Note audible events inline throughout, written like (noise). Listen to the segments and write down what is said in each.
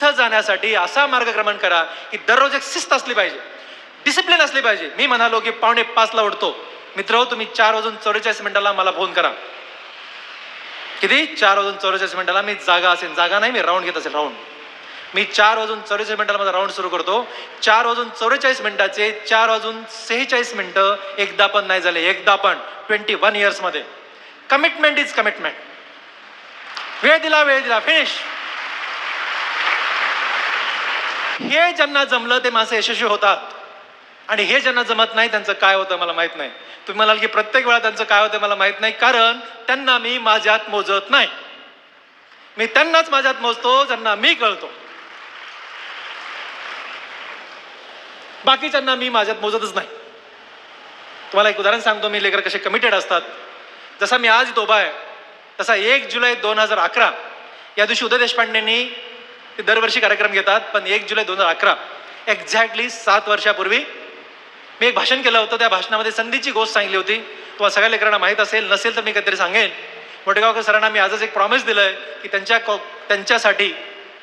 तिथं जाण्यासाठी असा मार्गक्रमण करा की दररोज एक शिस्त असली पाहिजे. डिसिप्लिन असली पाहिजे. मी म्हणालो की पावणे पाचला उठतो. मित्र हो, तुम्ही चार वाजून चौवेचाळीस मिनिटाला मला फोन करा. किती? चार वाजून चौवेचाळीस मिनिटाला मी जागा असेल जागा नाही मी राऊंड घेत असेल राऊंड मी चार वाजून चौवेचाळीस मिनिटाला माझा राऊंड सुरू करतो. चार वाजून चौवेचाळीस मिनिटाचे चार वाजून सेहेचाळीस मिनिटं एकदा पण नाही झाले. एकदा पण. ट्वेंटी वन इयर्समध्ये कमिटमेंट इज कमिटमेंट वेळ दिला वेळ दिला. फिनिश हे ज्यांना जमलं ते माणसं यशस्वी होतात. आणि हे ज्यांना जमत नाही त्यांचं काय होतं मला माहीत नाही. तुम्ही म्हणाल की प्रत्येक वेळा त्यांचं काय होतं मला माहीत नाही कारण त्यांना मी माझ्यात मोजत नाही. मी त्यांनाच माझ्यात मोजतो ज्यांना मी कळतो. बाकीच्यांना मी माझ्यात मोजतच नाही. तुम्हाला एक उदाहरण सांगतो मी लेकर कसे कमिटेड असतात. जसा मी आज इथं उभा आहे तसा एक जुलै दोन हजार अकरा या दिवशी उदय देशपांडेंनी ते दरवर्षी कार्यक्रम घेतात पण एक जुलै दोन हजार अकरा एक्झॅक्टली सात वर्षापूर्वी मी एक भाषण केलं होतं. त्या भाषणामध्ये संधीची गोष्ट सांगली होती. तुम्हाला सगळ्या लेकरांना माहीत असेल नसेल तर मी काहीतरी सांगेन. मोठेगावकर सरांना मी आजच एक प्रॉमिस दिलं आहे की त्यांच्या कॉ त्यांच्यासाठी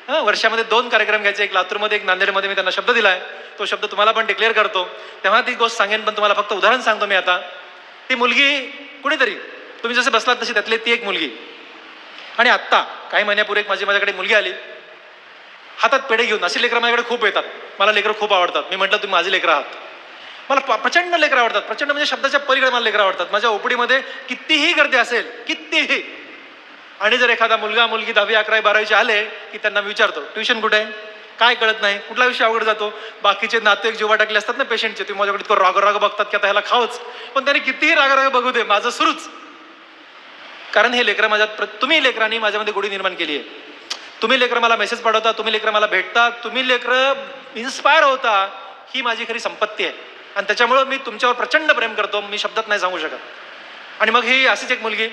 वर्षामध्ये दोन कार्यक्रम घ्यायचे. एक लातूरमध्ये एक नांदेडमध्ये मी त्यांना शब्द दिला आहे तो शब्द तुम्हाला पण डिक्लेअर करतो. तेव्हा ती गोष्ट सांगेन पण तुम्हाला फक्त उदाहरण सांगतो मी आता. ती मुलगी कुणीतरी? तुम्ही जसे बसलात तशी त्यातली ती एक मुलगी. आणि आत्ता काही महिन्यापूर्वी एक माझी माझ्याकडे मुलगी आली. हातात पेढे घेऊन अशी लेकरं माझ्याकडे खूप येतात. मला लेकरं खूप आवडतात. मी म्हटलं तुम्ही माझे लेकरं आहात. मला प- प्रचंड लेकरं आवडतात. प्रचंड म्हणजे शब्दाच्या पलीकडे मला लेकरं आवडतात. माझ्या ओपडीमध्ये कितीही गर्दी असेल कितीही. आणि जर एखादा मुलगा मुलगी दहावी अकरावी बारावीचे आले की त्यांना मी विचारतो ट्युशन कुठे आहे? काय कळत नाही. कुठला विषय अवघड जातो? बाकीचे नाते जीवा टाकले असतात ना पेशंटचे तुम्ही माझ्याकडे इतकं राग बघतात की आता ह्याला खावच पण त्यांनी कितीही राग बघू दे माझं सुरूच. कारण हे लेकरं माझ्यात प्र- तुम्ही लेकरांनी माझ्यामध्ये गोडी निर्माण केली आहे. तुम्ही लेकरं मला मेसेज पाठवता तुम्ही लेकरं मला भेटता तुम्ही लेकरं इन्स्पायर होता ही माझी खरी संपत्ती आहे. आणि त्याच्यामुळं मी तुमच्यावर प्रचंड प्रेम करतो मी शब्दात नाही सांगू शकत. आणि मग ही अशीच एक मुलगी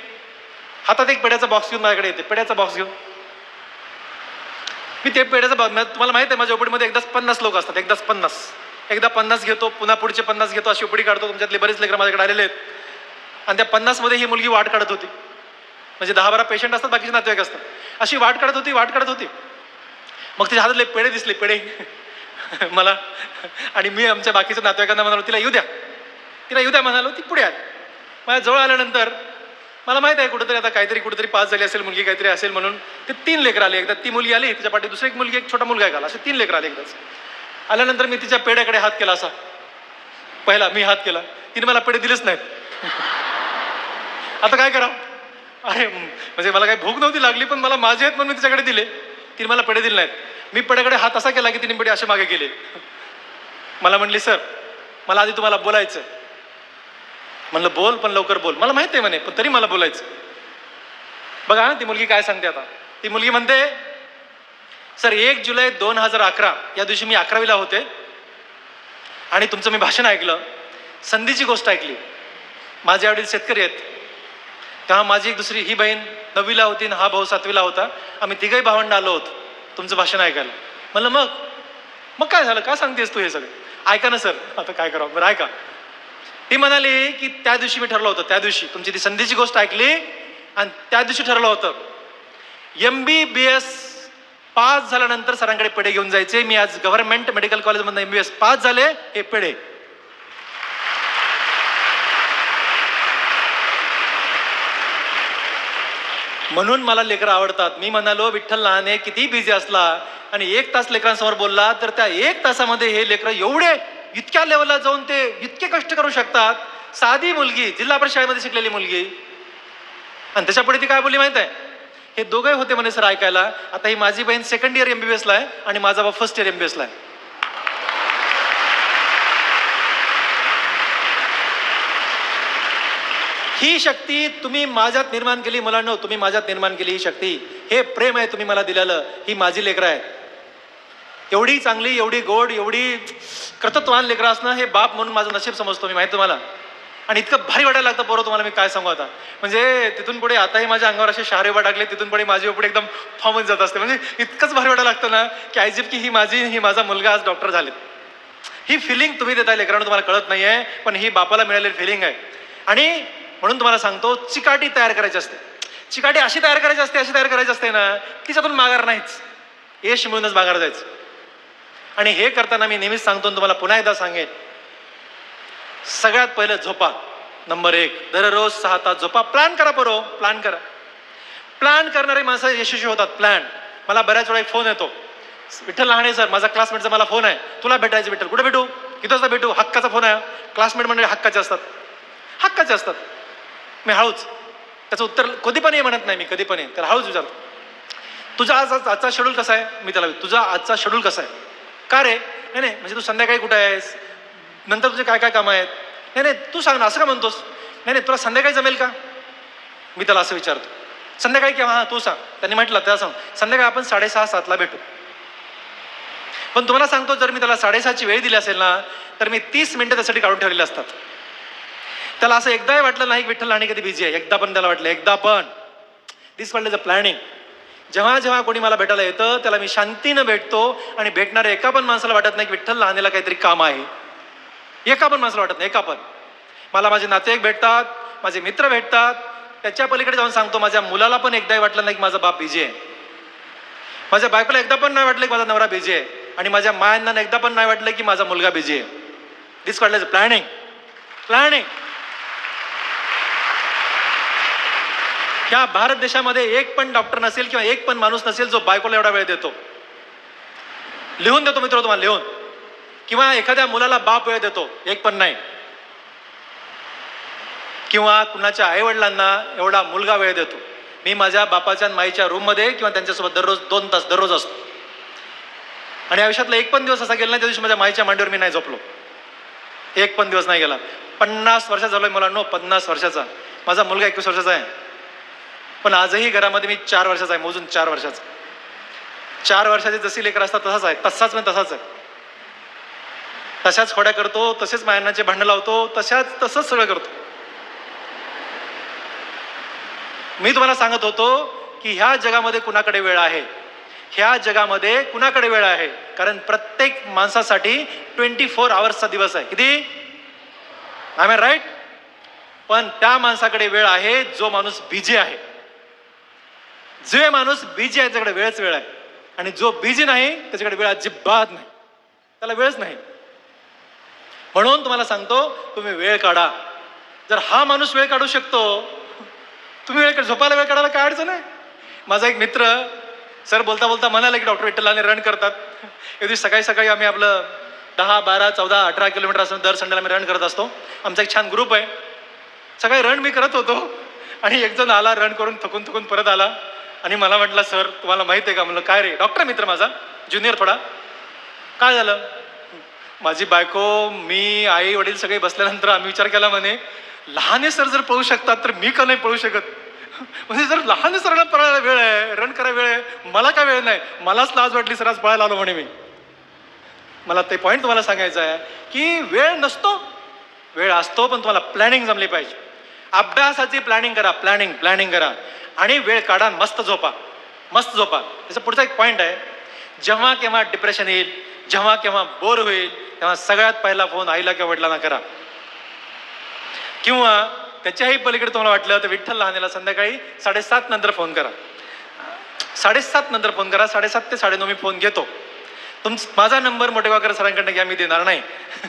हातात एक पेड्याचा बॉक्स घेऊन माझ्याकडे येते. पेड्याचा बॉक्स घेऊन. मी ते पेड्याचा बॉक्स तुम्हाला माहिती आहे माझ्या ओपडीमध्ये एकदाच पन्नास लोक असतात एकदाच पन्नास. एकदा पन्नास घेतो पुन्हा पुढचे पन्नास घेतो अशी ओपडी काढतो तुमच्यातले बरेच लेकरं माझ्याकडे आलेले आहेत. आणि त्या पन्नासमध्ये ही मुलगी वाट काढत होती. म्हणजे दहा बारा पेशंट असतात बाकीचे नातेवाईक असतात. अशी वाट काढत होती वाट काढत होती. मग तिच्या हातातले पेढे दिसले पेढे. (laughs) मला आणि मी आमच्या बाकीच्या नातेवाईकांना म्हणालो तिला येऊ द्या. तिला येऊ द्या म्हणालो ती पुढे आली. माझ्या जवळ आल्यानंतर मला माहीत आहे कुठेतरी आता काहीतरी कुठेतरी पास झाली असेल मुलगी काहीतरी असेल म्हणून. ते तीन लेकरं आले एकदा. ती मुलगी आली तिच्या पाठी दुसरी एक मुलगी एक छोटा मुलगा आला. असे तीन लेकरं आले एकदाच. आल्यानंतर मी तिच्या पेढ्याकडे हात केला असा. पहिला मी हात केला. तिने मला पेढे दिलेच नाहीत. (laughs) आता काय करा अरे म्हणजे मला काही भूक नव्हती लागली पण मला माझे आहेत म्हणून मी तिच्याकडे दिले. तिने मला पेढे दिले नाहीत. मी पेढ्याकडे हात असा केला की तिने पेढे असे मागे केले मला म्हणली सर मला आधी तुम्हाला बोलायचं म्हणलं बोल पण लवकर बोल. मला माहिती आहे म्हणे पण तरी मला बोलायचं बघा ती मुलगी काय सांगते आता. ती मुलगी म्हणते सर एक जुलै दोन हजार अकरा या दिवशी मी अकरावीला होते आणि तुमचं मी भाषण ऐकलं. संधीची गोष्ट ऐकली. माझे आवडील शेतकरी आहेत. तेव्हा माझी एक दुसरी ही बहीण नववीला होती आणि हा भाऊ सातवीला होता. आम्ही तिघही भावंड आलो होतो. तुमचं भाषण ऐकायला. म्हणलं मग मग काय झालं? का सांगतेस तू हे सगळं? ऐका ना सर. आता काय करावं? बरं ऐका. ती म्हणाली की त्या दिवशी मी ठरलं होतं त्या दिवशी. तुमची ती संधीची गोष्ट ऐकली आणि त्या दिवशी ठरलं होतं. M B B S pass झाल्यानंतर सरांकडे पेढे घेऊन जायचे. मी आज गव्हर्नमेंट मेडिकल कॉलेजमधून एम बी एस पास झाले हे पेढे. म्हणून मला लेकरं आवडतात. मी म्हणालो विठ्ठल लहाने किती बिझी असला. आणि एक तास लेकरांसमोर बोलला तर त्या एक तासामध्ये हे लेकरं एवढे इतक्या लेवलला जाऊन ते इतके कष्ट करू शकतात. साधी मुलगी जिल्हा परिषद शाळेमध्ये शिकलेली मुलगी. आणि त्याच्यापुढे ती काय बोलली माहीत आहे? हे दोघे होते म्हणे सर ऐकायला. आता ही माझी बहीण सेकंड इयर एमबीबीएसला आहे आणि माझा बाबा फर्स्ट इयर एमबीबीएसला आहे. ही शक्ती तुम्ही माझ्यात निर्माण केली मुलांनो तुम्ही माझ्यात निर्माण केली ही शक्ती. हे प्रेम आहे तुम्ही मला दिलेलं ही माझी लेकरं आहे एवढी चांगली एवढी गोड एवढी कर्तृत्वान लेकरं असणं हे बाप म्हणून माझं नशीब समजतो मी माहिती तुम्हाला? आणि इतकं भारी वाटायला लागतं पोरं तुम्हाला मी काय सांगू आता? म्हणजे तिथून पुढे आताही माझ्या अंगावर असे शहारे टाकले तिथून पुढे माझी पुढे एकदम फॉर्मच जात असते. म्हणजे इतकंच भारी वाटायला लागतं ना की आयजिप की ही माझी ही माझा मुलगा आज डॉक्टर झाले ही फिलिंग तुम्ही देताय लेकरांना तुम्हाला कळत नाही आहे पण ही बापाला मिळालेली फिलिंग आहे. आणि म्हणून तुम्हाला सांगतो चिकाटी तयार करायची असते. चिकाटी अशी तयार करायची असते अशी तयार करायची असते ना तिच्यातून माघार नाहीच. यश मिळूनच माघार जायचं. आणि हे करताना मी नेहमीच सांगतो आणि तुम्हाला पुन्हा एकदा सांगेन. सगळ्यात पहिलं झोपा. नंबर एक दररोज सहा तास झोपा. प्लॅन करा बरो प्लॅन करा. प्लॅन करणारे माणसं यशस्वी होतात प्लॅन. मला बऱ्याच वेळा एक फोन येतो. विठ्ठल लहाणे सर माझा क्लासमेटचा मला फोन आहे. तुला भेटायचं विठ्ठल. कुठे भेटू? किती वाजता भेटू. हक्काचा फोन आहे. क्लासमेट म्हणजे हक्काचे असतात. हक्काचे असतात. मी हळूच त्याचं उत्तर कधी पण ये म्हणत नाही मी कधी पण ये तर हळूच विचारतो. तुझा आज आजचा शेड्यूल कसा आहे? मी त्याला तुझा आजचा शेड्यूल कसा आहे? का रे? नाही नाही. म्हणजे तू संध्याकाळी कुठे आहेस? नंतर तुझे काय काय कामं आहेत? नाही नाही. तू सांग ना असं का म्हणतोस? नाही नाही. तुला संध्याकाळी जमेल का? मी त्याला असं विचारतो. संध्याकाळी केव्हा हां तू सांग. त्यांनी म्हटलं त्याला सांग. संध्याकाळी आपण साडेसहा सातला भेटू. पण तुम्हाला सांगतो जर मी त्याला साडेसहाची वेळ दिली असेल ना तर मी तीस मिनटं त्यासाठी काढून ठेवलेले असतात. त्याला असं एकदाही वाटलं नाही विठ्ठल आणि कधी बिझी आहे. एकदा पण त्याला वाटलं एकदा पण. दिस वाटलं अ प्लॅनिंग जेव्हा जेव्हा कोणी मला भेटायला येतं त्याला मी शांतीनं भेटतो आणि भेटणाऱ्या एका पण माणसाला वाटत नाही की विठ्ठल लहानेला काहीतरी काम आहे. एका पण माणसाला वाटत नाही एका पण. मला माझे नातेवाईक भेटतात माझे मित्र भेटतात. त्याच्या पलीकडे जाऊन सांगतो माझ्या मुलाला पण एकदाही वाटलं नाही की माझा बाप बिझी आहे. माझ्या बायकोला एकदा पण नाही वाटलं की माझा नवरा बिझी आहे. आणि माझ्या मायांना एकदा पण नाही वाटलं की माझा मुलगा बिझी आहे. दिस वाटलं प्लॅनिंग प्लॅनिंग ह्या भारत देशामध्ये एक पण डॉक्टर नसेल किंवा एक पण माणूस नसेल जो बायकोला एवढा वेळ देतो? लिहून देतो मित्र तुम्हाला लिहून. किंवा एखाद्या मुलाला बाप वेळ देतो एक पण नाही. किंवा कुणाच्या आईवडिलांना एवढा मुलगा वेळ देतो. मी माझ्या बापाच्या माईच्या रूममध्ये किंवा त्यांच्यासोबत दररोज दोन तास दररोज असतो. आणि आयुष्यातला एक पण दिवस असा गेला नाही त्या दिवशी माझ्या माईच्या मांडीवर मी नाही झोपलो. एक पण दिवस नाही गेला. पन्नास वर्षाचा झालोय मुलांनो पन्नास वर्षाचा. माझा मुलगा एकवीस वर्षाचा आहे. पण आजही घरामध्ये मी चार वर्षाचा आहे मोजून चार वर्षाचा. चार वर्षाचे जशी लेकर असतात तसाच आहे. तसाच म्हणजे तसाच आहे. तशाच खोड्या करतो तसेच मायांनाचे भांडण लावतो तशाच तसंच सगळं करतो. मी तुम्हाला सांगत होतो की ह्या जगामध्ये कुणाकडे वेळ आहे? ह्या जगामध्ये कुणाकडे वेळ आहे? कारण प्रत्येक माणसासाठी ट्वेंटी फोर आवर्सचा दिवस आहे. किती? आय मॅन राईट पण त्या माणसाकडे वेळ आहे जो माणूस बिझी आहे. जे माणूस बिझी आहे त्याच्याकडे वेळच वेळ आहे. आणि जो बिझी नाही त्याच्याकडे वेळ अजिबात नाही. त्याला वेळच नाही. म्हणून तुम्हाला सांगतो तुम्ही वेळ काढा. जर हा माणूस वेळ काढू शकतो तुम्ही वेळ काढ- झोपायला वेळ काढायला काय अडचण आहे? माझा एक मित्र सर बोलता बोलता म्हणाला की डॉक्टर विठ्ठलाने रन करतात. एवढी सकाळी सकाळी आम्ही आपलं दहा बारा चौदा अठरा किलोमीटर असं दर संडेला आम्ही रन करत असतो. आमचा एक छान ग्रुप आहे. सकाळी रन मी करत होतो. आणि एक जण आला रन करून थकून थकून परत आला. आणि मला म्हटलं सर तुम्हाला माहिती आहे का? म्हणलं काय रे? डॉक्टर मित्र माझा ज्युनियर थोडा. काय झालं? माझी बायको मी आई वडील सगळे बसल्यानंतर आम्ही विचार केला म्हणे लहाने सर जर पळू शकतात तर मी का नाही पळू शकत? म्हणजे जर लहान सरांना पळायला वेळ आहे रन करायला वेळ आहे. मला काय वेळ नाही. मलाच लाज वाटली सर आज पळायला आलो म्हणे मी. मला ते पॉईंट तुम्हाला सांगायचं आहे की वेळ नसतो. वेळ असतो पण तुम्हाला प्लॅनिंग जमली पाहिजे. अभ्यासाची प्लॅनिंग करा प्लॅनिंग प्लॅनिंग करा. आणि वेळ काढा मस्त झोपा. मस्त झोपा. त्याचा पुढचा एक पॉईंट आहे जेव्हा केव्हा डिप्रेशन येईल जेव्हा केव्हा बोर होईल तेव्हा सगळ्यात पहिला फोन आईला किंवा वडिलांना करा. किंवा त्याच्याही पलीकडे तुम्हाला वाटलं तर विठ्ठल लहानेला संध्याकाळी साडेसात नंतर फोन करा. साडेसात नंतर फोन करा साडेसात ते साडेनऊ मी फोन घेतो. तुम माझा नंबर मोठेगावकर सरांकडनं घ्या मी देणार नाही. (laughs)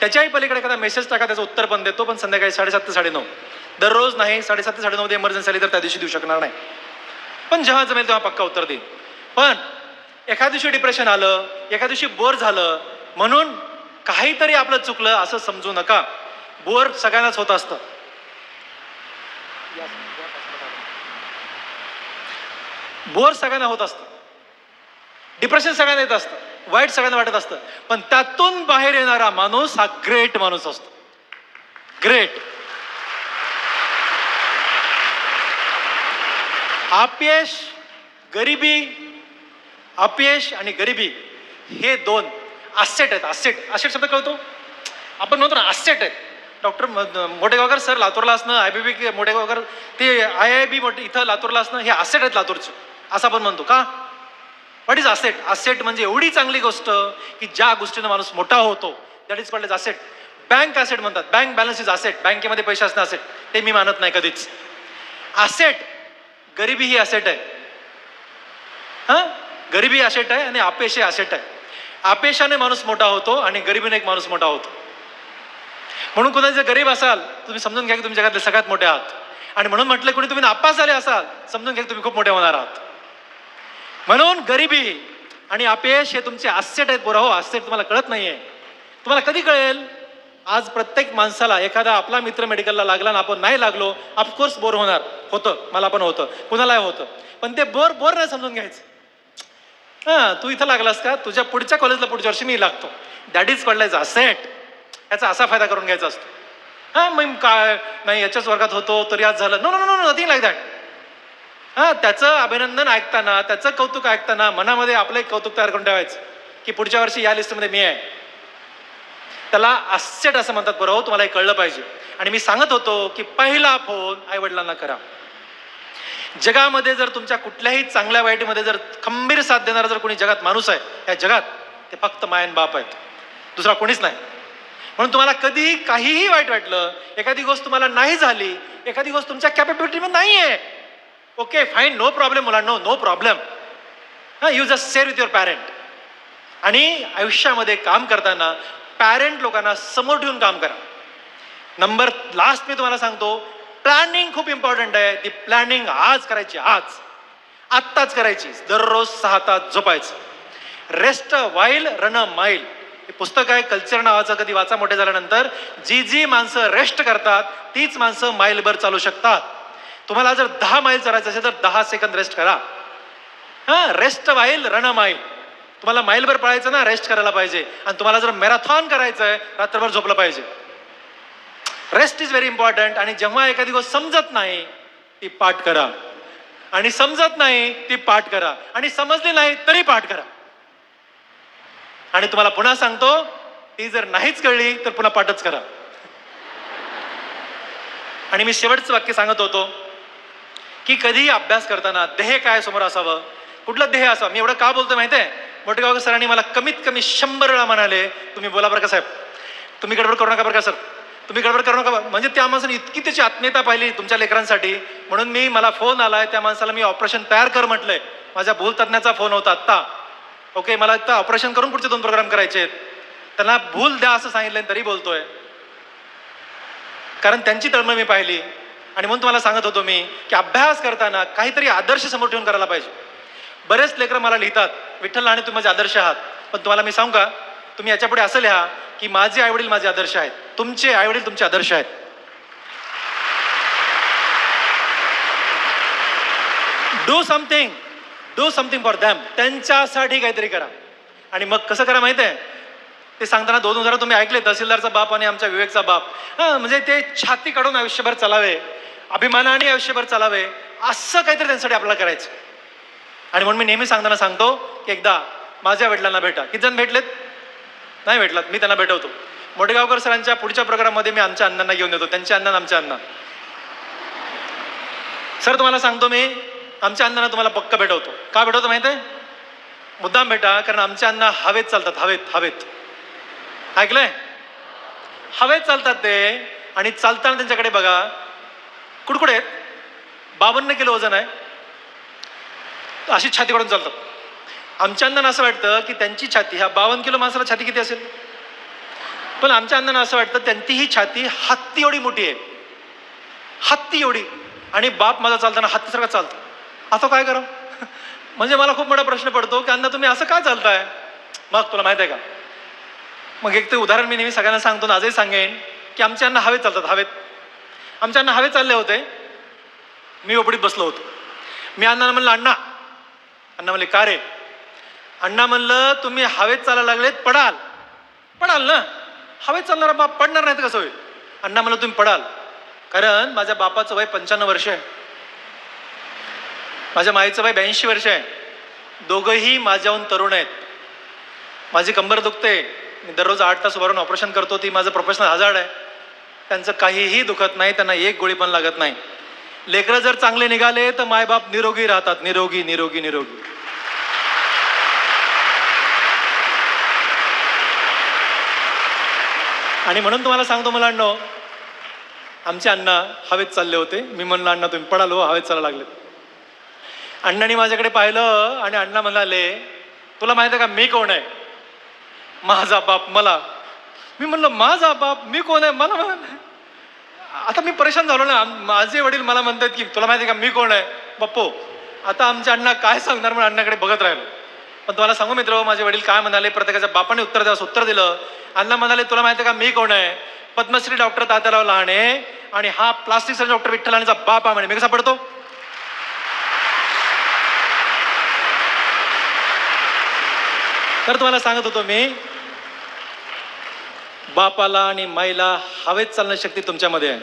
त्याच्याही पलीकडे एखादा मेसेज टाका त्याचं उत्तर पण देतो पण संध्याकाळी साडेसात ते साडेनऊ. दररोज नाही साडेसात ते साडेनऊ इमर्जन्सी आली तर त्या दिवशी देऊ शकणार नाही. पण जेव्हा जमेल तेव्हा पक्का उत्तर देईन. पण एका दिवशी डिप्रेशन आलं एका दिवशी बोर झालं म्हणून काहीतरी आपलं चुकलं असं समजू नका. बोर सगळ्यांनाच होत असतं. बोर सगळ्यांना होत असतं. डिप्रेशन सगळ्यांना येत असतं. वाईट सगळ्यांना वाटत असतं. पण त्यातून बाहेर येणारा माणूस हा ग्रेट माणूस असतो. ग्रेट अपयश गरिबी अपयश आणि गरिबी हे दोन असेट आहेत असेट. असेट शब्द कळतो? आपण म्हणतो ना असेट आहेत. डॉक्टर मोठेगावकर सर लातूरला असणं आय बी बी मोठेगावकर ते आय आय बी मोठे इथं लातूरला असणं हे असेट आहेत लातूरचं. असं आपण म्हणतो का? What is asset? असेट म्हणजे एवढी चांगली गोष्ट की ज्या गोष्टीनं माणूस मोठा होतो that is called asset. Bank asset म्हणतात. Bank balance is asset. बँकेमध्ये पैसे असणं असेट. ते मी मानत नाही कधीच. असेट गरिबी ही असेट आहे. हां? गरिबी असेट आहे आणि आपेश हे असेट आहे. आपेशाने माणूस मोठा होतो आणि गरिबीने एक माणूस मोठा होतो. म्हणून कुणा जर गरीब असाल तुम्ही समजून घ्या की तुम्ही जगातले सगळ्यात मोठे आहात. आणि म्हणून म्हटलं कोणी तुम्ही नापास झाले असाल समजून घ्या की तुम्ही खूप मोठे होणार आहात. म्हणून गरिबी आणि अपयश हे तुमचे आसेट आहेत बोरा हो आसेट तुम्हाला कळत नाहीये. तुम्हाला कधी कळेल? आज प्रत्येक माणसाला एखादा आपला मित्र मेडिकलला लागला ना आपण नाही लागलो ऑफकोर्स बोर होणार. होतं. मला पण होतं. कुणालाही होतं. पण ते बोर बोर नाही समजून घ्यायचं. हां तू इथं लागलास का? तुझ्या पुढच्या कॉलेजला पुढच्या वर्षी मी लागतो. दॅट इज कॉल्ड असेट याचा असा फायदा करून घ्यायचा असतो. हां मग काय? नाही याच्याच वर्गात होतो तरी आज झालं. No no no nothing like that हां त्याचं अभिनंदन ऐकताना त्याचं कौतुक ऐकताना मनामध्ये आपलं एक कौतुक तयार करून ठेवायचं की पुढच्या वर्षी या लिस्टमध्ये मी आहे. त्याला अस्सेट असं म्हणतात बरं हो तुम्हाला हे कळलं पाहिजे. आणि मी सांगत होतो की पहिला फोन आईवडिलांना करा. जगामध्ये जर तुमच्या कुठल्याही चांगल्या वाईटमध्ये जर खंबीर साथ देणारा जर कोणी जगात माणूस आहे या जगात ते फक्त मायन बाप आहेत. दुसरा कोणीच नाही. म्हणून तुम्हाला कधीही काहीही वाईट वाटलं एखादी गोष्ट तुम्हाला नाही झाली एखादी गोष्ट तुमच्या कॅपेबिलिटीमध्ये नाही आहे ओके फाईन नो प्रॉब्लेम मुलांनो नो प्रॉब्लेम हां you just share with your parent आणि आयुष्यामध्ये काम करताना पॅरेंट लोकांना समोर ठेवून काम करा. नंबर लास्ट मी तुम्हाला सांगतो प्लॅनिंग खूप इम्पॉर्टंट आहे. ती प्लॅनिंग आज करायची आज. आत्ताच करायची. दररोज सहा तास झोपायचं. Rest while run a mile हे पुस्तक आहे कल्चर नावाचं. कधी वाचा मोठे झाल्यानंतर जी जी माणसं रेस्ट करतात तीच माणसं माईलभर चालू शकतात. तुम्हाला जर दहा माईल चालायचं असेल तर दहा सेकंद रेस्ट करा. हां rest while run a mile तुम्हाला माईलभर पळायचं ना रेस्ट करायला पाहिजे. आणि तुम्हाला जर मॅरेथॉन करायचं आहे रात्रभर झोपलं पाहिजे. रेस्ट इज व्हेरी इम्पॉर्टंट आणि जेव्हा एखादी गोष्ट समजत नाही ती पाठ करा. आणि समजत नाही ती पाठ करा. आणि समजली नाही तरी पाठ करा. आणि तुम्हाला पुन्हा सांगतो ती जर नाहीच कळली तर पुन्हा पाठच करा. आणि मी शेवटचं वाक्य सांगत होतो की कधीही अभ्यास करताना ध्येय काय समोर असावं? कुठलं ध्येय असावं? मी एवढं का बोलतो माहिती आहे मोठेगावकर सरांनी मला कमीत कमी शंभर वेळा म्हणाले तुम्ही बोला बरं का साहेब. तुम्ही गडबड करू नका बरं का सर. तुम्ही गडबड करू नका म्हणजे त्या माणसाने इतकी त्याची आत्मीयता पाहिली तुमच्या लेकरांसाठी. म्हणून मी मला फोन आलाय त्या माणसाला मी ऑपरेशन तयार कर म्हटलंय. माझ्या भूलतज्ञाचा फोन होता आत्ता. ओके मला आत्ता ऑपरेशन करून पुढचे दोन प्रोग्राम करायचे आहेत. त्यांना भूल द्या असं सांगितलं तरी बोलतोय. कारण त्यांची तळमळ मी पाहिली. आणि म्हणून तुम्हाला सांगत होतो मी की अभ्यास करताना काहीतरी आदर्श समोर ठेवून करायला पाहिजे. बरेच लेकरं मला लिहितात विठ्ठल आणि तुम्ही माझे आदर्श आहात. पण तुम्हाला मी सांगू का? तुम्ही याच्यापुढे असं लिहा की माझे आईवडील माझे आदर्श आहेत. तुमचे आईवडील तुमचे आदर्श आहेत. Do something do something for them त्यांच्यासाठी काहीतरी करा. आणि मग कसं करा माहिती आहे? ते सांगताना दोन हजार तुम्ही ऐकले तहसीलदारचा बाप आणि आमच्या विवेकचा बाप. हां म्हणजे ते छाती काढून आयुष्यभर चालावे अभिमानाने आयुष्यभर चालावे असं काहीतरी त्यांच्यासाठी आपल्याला करायचं. आणि म्हणून मी नेहमी सांगताना सांगतो की एकदा माझ्या वडिलांना भेटा. किती जण भेटलेत? नाही भेटलात. मी त्यांना भेटवतो. मोठेगावकर सरांच्या पुढच्या प्रकारामध्ये मी आमच्या अण्णांना घेऊन येतो. त्यांच्या अण्णा आमच्या अण्णा. सर तुम्हाला सांगतो मी आमच्या अण्णांना तुम्हाला पक्क भेटवतो. का भेटवतो माहिती आहे मुद्दाम भेटा कारण आमच्या अण्णा हवेत चालतात. हवेत हवेत. ऐकलंय? हवेत चालतात ते. आणि चालताना त्यांच्याकडे बघा. कुडकुडे आहेत. बावन्न किलो वजन आहे. अशी छाती काढून चालतात. आमच्या अण्णांना असं वाटतं की त्यांची छाती ह्या बावन्न किलो माणसाला छाती किती असेल? पण आमच्या अण्णांना असं वाटतं त्यांची ही छाती हत्ती एवढी मोठी आहे. हत्ती एवढी. आणि बाप माझा चालताना हत्तीसारखा चालतो. आता काय करा (laughs) म्हणजे मला खूप मोठा प्रश्न पडतो की अण्णा तुम्ही असं काय चालताय? मग तुला माहीत आहे का? मग एक ते उदाहरण मी नेहमी सगळ्यांना सांगतो ना आजही सांगेन की आमच्या अण्णा हवेत चालतात हवेत. आमच्या अण्णा हवेत चालले होते. मी ओपडीत बसलो होतो. मी अण्णांना म्हणलं अण्णा अण्णा म्हणले का रे? अण्णा म्हणलं तुम्ही हवेत चालायला लागलेत पडाल. पडाल ना? हवेत चालणारा बाप पडणार नाहीत कसं होईल? अण्णा म्हणलं तुम्ही पडाल. कारण माझ्या बापाचं वय पंच्याण्णव वर्ष आहे. माझ्या माईचं वय ब्याऐंशी वर्ष आहे. दोघंही माझ्याहून तरुण आहेत. माझी कंबर दुखते. मी दररोज आठ तास उभारून ऑपरेशन करतो. ती माझं प्रोफेशनल हजार्ड आहे. त्यांचं काहीही दुखत नाही. त्यांना एक गोळी पण लागत नाही. लेकरं जर चांगले निघाले तर मायबाप निरोगी राहतात. निरोगी निरोगी निरोगी. आणि म्हणून तुम्हाला सांगतो मला अण्णा आमचे अण्णा हवेत चालले होते. मी म्हणलं अण्णा तुम्ही पडालो हो, हवेत चालायला लागले अण्णांनी माझ्याकडे पाहिलं आणि अण्णा म्हणाले तुला माहिती आहे का मी कोण आहे? माझा बाप मला. मी म्हणलं माझा बाप मी कोण आहे? मला म्हण- आता मी परेशान झालो ना. माझे वडील मला म्हणतात की तुला माहिती आहे का मी कोण आहे? बाप्पो आता आमच्या अण्णा काय सांगणार म्हणून अण्णाकडे बघत राहिलो. पण तुम्हाला सांगू मित्र माझे वडील काय म्हणाले प्रत्येकाच्या बापाने उत्तर द्यावं उत्तर दिलं. अण्णा म्हणाले तुला माहिती आहे का मी कोण आहे? पद्मश्री डॉक्टर तात्याराव लहाणे आणि हा प्लास्टिक सर्जन डॉक्टर विठ्ठल राणेचा बाप आहे म्हणे. मी कसा पडतो? तर तुम्हाला सांगत होतो मी बापाला आणि माईला हवेत चालणं शक्ती तुमच्यामध्ये आहे.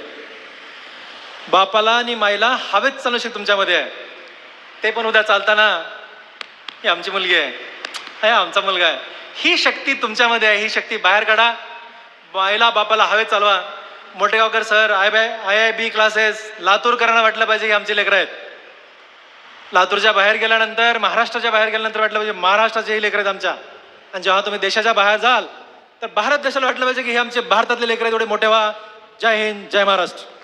बापाला आणि माईला हवेत चालणं शक्ती तुमच्यामध्ये आहे. ते पण उद्या चालताना ही आमची मुलगी आहे. हे आमचा मुलगा आहे. ही शक्ती तुमच्यामध्ये आहे. ही शक्ती बाहेर काढा. माईला बापाला हवेत चालवा. मोठेगावकर sir I bye I I B classes लातूरकरांना वाटलं पाहिजे की आमची लेकरं आहेत. लातूरच्या बाहेर गेल्यानंतर महाराष्ट्राच्या बाहेर गेल्यानंतर वाटलं पाहिजे महाराष्ट्राचे लेकर आहेत आमच्या. आणि जेव्हा तुम्ही देशाच्या बाहेर जाल तर भारत देशाला वाटलं पाहिजे की हे आमचे भारतातले लेकर आहेत एवढे मोठे व्हा. जय हिंद जय महाराष्ट्र.